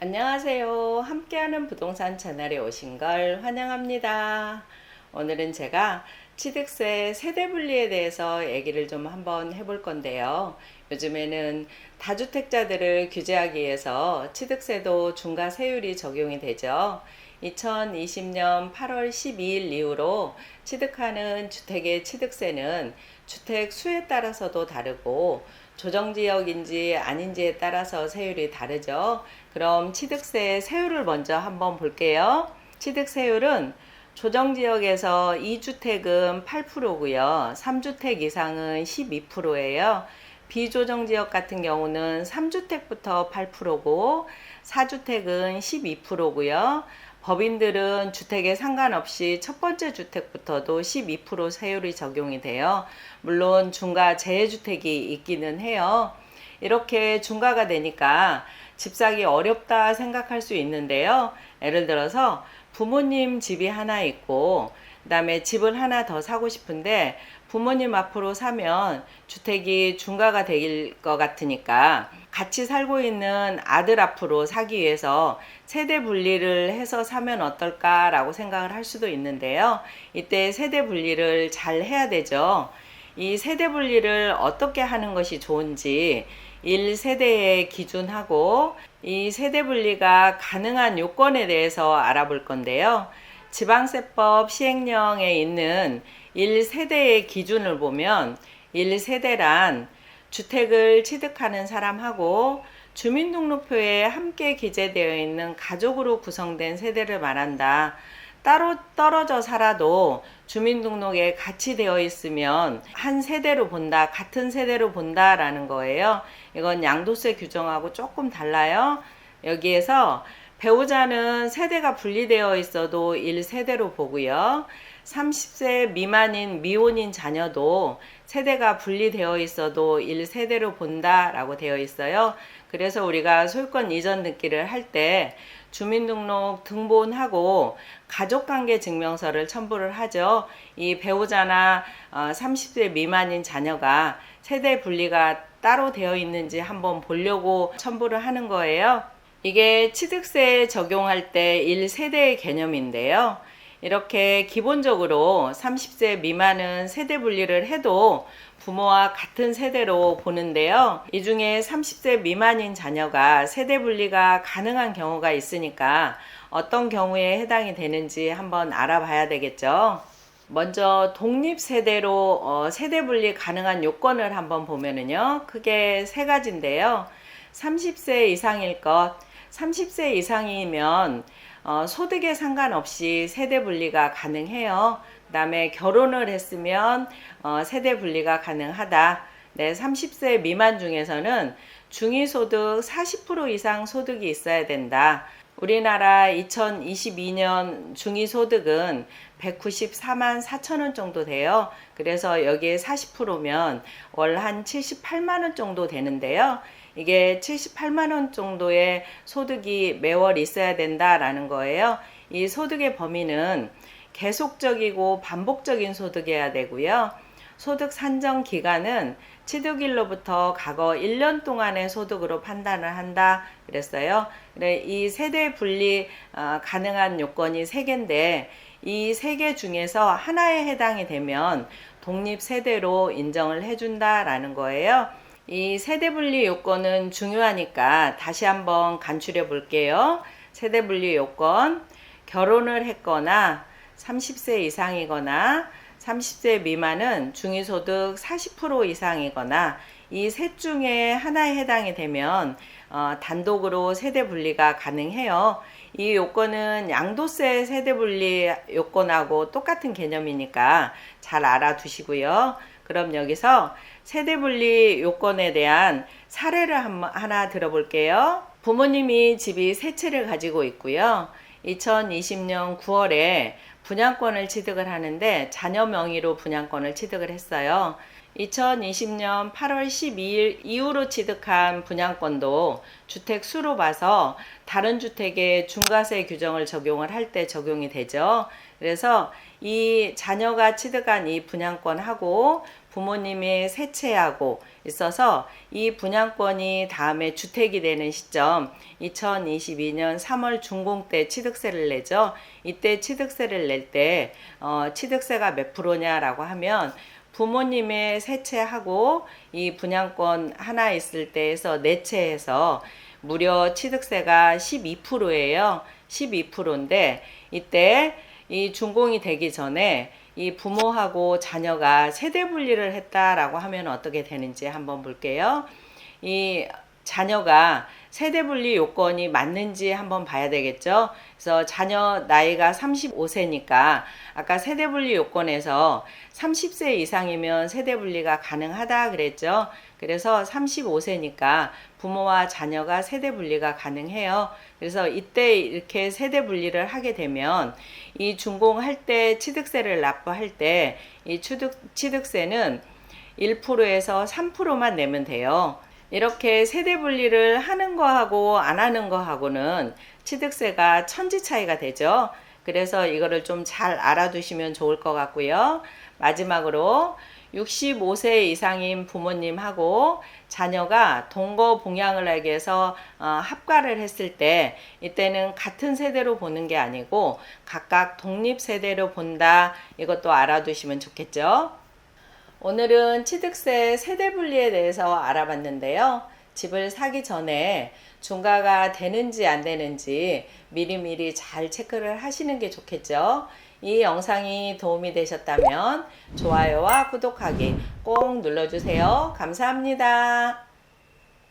안녕하세요. 함께하는 부동산 채널에 오신 걸 환영합니다. 오늘은 제가 취득세 세대 분리에 대해서 얘기를 좀 한번 해볼 건데요. 요즘에는 다주택자들을 규제하기 위해서 취득세도 중과 세율이 적용이 되죠. 2020년 8월 12일 이후로 취득하는 주택의 취득세는 주택 수에 따라서도 다르고 조정 지역인지 아닌지에 따라서 세율이 다르죠. 그럼 취득세 세율을 먼저 한번 볼게요. 취득세율은 조정 지역에서 2주택은 8%고요. 3주택 이상은 12%예요. 비조정 지역 같은 경우는 3주택부터 8%고 4주택은 12%고요. 법인들은 주택에 상관없이 첫 번째 주택부터도 12% 세율이 적용이 돼요. 물론 중과 재주택이 있기는 해요. 이렇게 중과가 되니까 집 사기 어렵다 생각할 수 있는데요. 예를 들어서 부모님 집이 하나 있고 그다음에 집을 하나 더 사고 싶은데 부모님 앞으로 사면 주택이 중과가 될 것 같으니까 같이 살고 있는 아들 앞으로 사기 위해서 세대 분리를 해서 사면 어떨까라고 생각을 할 수도 있는데요. 이때 세대 분리를 잘 해야 되죠. 이 세대 분리를 어떻게 하는 것이 좋은지 1세대에 기준하고 이 세대 분리가 가능한 요건에 대해서 알아볼 건데요. 지방세법 시행령에 있는 1세대의 기준을 보면 1세대란 주택을 취득하는 사람하고 주민등록표에 함께 기재되어 있는 가족으로 구성된 세대를 말한다. 따로 떨어져 살아도 주민등록에 같이 되어 있으면 한 세대로 본다, 같은 세대로 본다라는 거예요. 이건 양도세 규정하고 조금 달라요. 여기에서 배우자는 세대가 분리되어 있어도 1세대로 보고요. 30세 미만인 미혼인 자녀도 세대가 분리되어 있어도 1세대로 본다라고 되어 있어요. 그래서 우리가 소유권 이전 등기를 할 때 주민등록 등본하고 가족관계 증명서를 첨부를 하죠. 이 배우자나 30세 미만인 자녀가 세대 분리가 따로 되어 있는지 한번 보려고 첨부를 하는 거예요. 이게 취득세 적용할 때 1세대의 개념인데요. 이렇게 기본적으로 30세 미만은 세대 분리를 해도 부모와 같은 세대로 보는데요. 이 중에 30세 미만인 자녀가 세대 분리가 가능한 경우가 있으니까 어떤 경우에 해당이 되는지 한번 알아봐야 되겠죠. 먼저 독립 세대로 어, 세대 분리 가능한 요건을 한번 보면은요. 크게 세 가지인데요. 30세 이상일 것, 30세 이상이면 어, 소득에 상관없이 세대 분리가 가능해요. 그 다음에 결혼을 했으면 어, 세대 분리가 가능하다. 네, 30세 미만 중에서는 중위소득 40% 이상 소득이 있어야 된다. 우리나라 2022년 중위소득은 194만 4천 원 정도 돼요. 그래서 여기에 40%면 월 한 78만 원 정도 되는데요. 이게 78만 원 정도의 소득이 매월 있어야 된다라는 거예요. 이 소득의 범위는 계속적이고 반복적인 소득이어야 되고요. 소득 산정 기간은 취득일로부터 과거 1년 동안의 소득으로 판단을 한다 그랬어요. 이 세대 분리 어, 가능한 요건이 세 개인데 이세개 중에서 하나에 해당이 되면 독립 세대로 인정을 해준다라는 거예요. 이 세대 분리 요건은 중요하니까 다시 한번 간추려 볼게요. 세대 분리 요건 결혼을 했거나 30세 이상이거나 30세 미만은 중위소득 40% 이상이거나 이 셋 중에 하나에 해당이 되면 어, 단독으로 세대 분리가 가능해요. 이 요건은 양도세 세대 분리 요건하고 똑같은 개념이니까 잘 알아두시고요. 그럼 여기서 세대 분리 요건에 대한 사례를 하나 들어볼게요. 부모님이 집이 세 채를 가지고 있고요. 2020년 9월에 분양권을 취득을 하는데 자녀 명의로 분양권을 취득을 했어요. 2020년 8월 12일 이후로 취득한 분양권도 주택 수로 봐서 다른 주택에 중과세 규정을 적용을 할 때 적용이 되죠. 그래서 이 자녀가 취득한 이 분양권하고 부모님이 세채하고 있어서 이 분양권이 다음에 주택이 되는 시점 2022년 3월 준공 때 취득세를 내죠. 이때 취득세를 낼때 어, 취득세가 몇 프로냐라고 하면 부모님의 세채하고 이 분양권 하나 있을 때에서 네 채에서 무려 취득세가 12%예요. 12%인데 이때 이 준공이 되기 전에 이 부모하고 자녀가 세대 분리를 했다라고 하면 어떻게 되는지 한번 볼게요. 이 자녀가 세대 분리 요건이 맞는지 한번 봐야 되겠죠. 그래서 자녀 나이가 35세니까 아까 세대 분리 요건에서 30세 이상이면 세대 분리가 가능하다 그랬죠. 그래서 35세니까 부모와 자녀가 세대 분리가 가능해요. 그래서 이때 이렇게 세대 분리를 하게 되면 이 준공할 때 취득세를 납부할 때 이 취득, 취득세는 1%에서 3%만 내면 돼요. 이렇게 세대 분리를 하는 거하고 안 하는 거하고는 취득세가 천지 차이가 되죠. 그래서 이거를 좀 잘 알아두시면 좋을 것 같고요. 마지막으로 65세 이상인 부모님하고 자녀가 동거 봉양을 하기 위해서 어, 합가를 했을 때 이때는 같은 세대로 보는 게 아니고 각각 독립 세대로 본다. 이것도 알아두시면 좋겠죠. 오늘은 취득세 세대 분리에 대해서 알아봤는데요. 집을 사기 전에 중과가 되는지 안 되는지 미리미리 잘 체크를 하시는 게 좋겠죠. 이 영상이 도움이 되셨다면 좋아요와 구독하기 꼭 눌러주세요. 감사합니다.